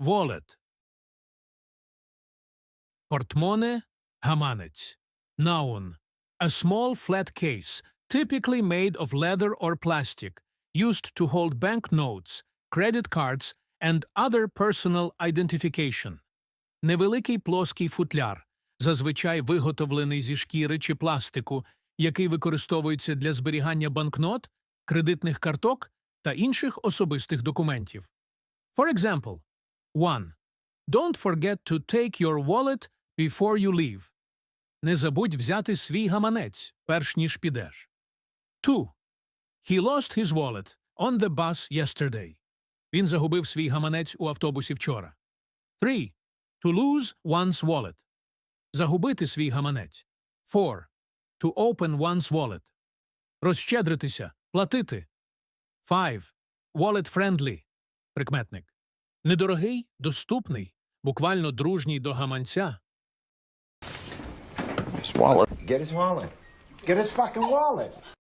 wallet. Портмоне – гаманець. Noun. A small flat case, typically made of leather or plastic, used to hold banknotes, credit cards, and other personal identification. Невеликий плоский футляр, зазвичай виготовлений зі шкіри чи пластику, який використовується для зберігання банкнот, кредитних карток та інших особистих документів. For example, 1. Don't forget to take your wallet before you leave. Не забудь взяти свій гаманець, перш ніж підеш. 2. He lost his wallet on the bus yesterday. Він загубив свій гаманець у автобусі вчора. 3. To lose one's wallet. Загубити свій гаманець. 4. To open one's wallet. Розщедритися, платити. 5. Wallet friendly. Прикметник. Недорогий, доступний, буквально дружній до гаманця. His wallet. Get his wallet. Get his fucking wallet.